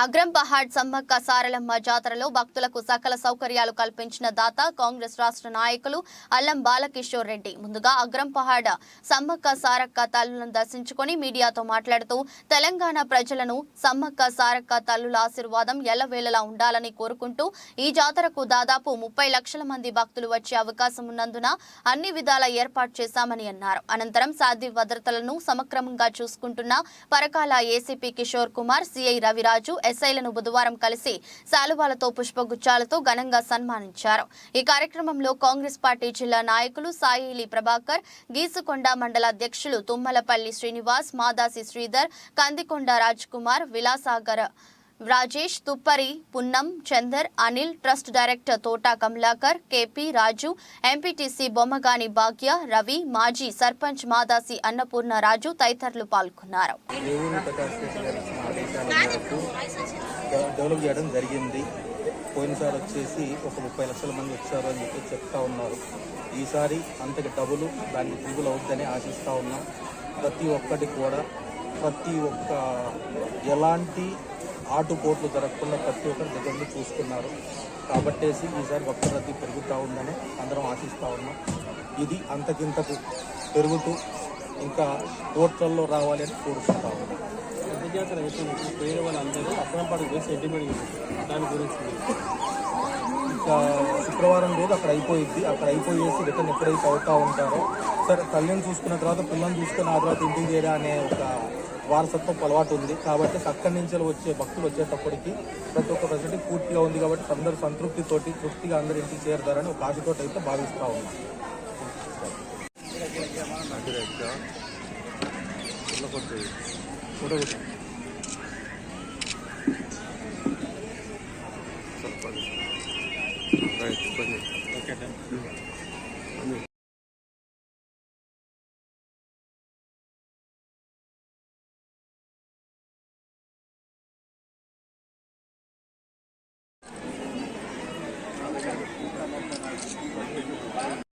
అగ్రం పహాడ్ సమ్మక్క సారలమ్మ జాతరలో భక్తులకు సకల సౌకర్యాలు కల్పించిన దాత కాంగ్రెస్ రాష్ట్ర నాయకులు అల్లం బాలకిషోర్ రెడ్డి. ముందుగా అగ్రం పహాడ్ సమ్మక్క సారక్క తల్లులను దర్శించుకొని మీడియాతో మాట్లాడుతూ తెలంగాణ ప్రజలను సమ్మక్క సారక్క తల్లుల ఆశీర్వాదం ఎల్లవేళలా ఉండాలని కోరుకుంటూ ఈ జాతరకు దాదాపు ముప్పై లక్షల మంది భక్తులు వచ్చే అవకాశం ఉన్నందున అన్ని విధాల ఏర్పాటు చేశామని అన్నారు. అనంతరం సాధ్వి భద్రతలను సమక్రమంగా చూసుకుంటున్న పరకాల ఏసీపీ కిషోర్ కుమార్ సిఐ రవిరాజు ఎస్ఐలను బుధవారం కలిసి శాలువాలతో పుష్పగుచ్చాలతో ఘనంగా సన్మానించారు. ఈ కార్యక్రమంలో కాంగ్రెస్ పార్టీ జిల్లా నాయకులు సాయిలి ప్రభాకర్ గీసుకొండ మండల అధ్యక్షులు Tummalapalli Srinivas Madasi Sridhar Kandikonda Raj Kumar Vilasagar Rajesh Tuppari Punnam Chander Anil trust director Thota Kamalakar KP Raju MPTC Bommagani Bhagya Ravi మాజీ సర్పంచ్ మాదాసి అన్నపూర్ణ రాజు తదితరులు పాల్గొన్నారు. డెవలప్ చేయడం జరిగింది. పోయినసారి వచ్చేసి ఒక ముప్పై లక్షల మంది వచ్చారు అని చెప్పి చెప్తా ఉన్నారు. ఈసారి అంతకి డబుల్ దానికి త్రిబుల్ అవుతుందని ఆశిస్తూ ఉన్నాం. ప్రతి ఒక్కటి కూడా ప్రతి ఒక్క ఎలాంటి ఆటుపోట్లు జరగకుండా ప్రతి ఒక్కరి దగ్గర చూసుకున్నారు. కాబట్టేసి ఈసారి భక్తుల రద్దీ పెరుగుతూ ఉందని అందరం ఆశిస్తూ ఉన్నాం. ఇది అంతకింతకు పెరుగుతూ ఇంకా కోట్లల్లో రావాలి అని కోరుకుంటా ఉన్నాం. రథయాత్ర అయిపోయినప్పుడు పోయిన వాళ్ళందరూ పోయి సెంటిమెంట్ దాని గురించి. ఇంకా శుక్రవారం రోజు అక్కడ అయిపోయింది అక్కడ అయిపోయేసి రిటర్న్ ఎప్పుడైతే అవుతా ఉంటారో సరే తల్లిని చూసుకున్న తర్వాత పిల్లల్ని చూసుకుని ఆ తర్వాత ఇంటికి చేరా అనే ఒక వారసత్వం అలవాటు ఉంది కాబట్టి అక్కడి నుంచి వచ్చే భక్తులు వచ్చేటప్పటికి ప్రతి ఒక్క ఫెసిలిటీ పూర్తిగా ఉంది కాబట్టి అందరూ సంతృప్తితోటి తృప్తిగా అందరు ఇంటికి చేరుతారని ఒక ఆశతో అయితే భావిస్తా ఓకే じゃあ、どこからお話ししてもらっていいですか?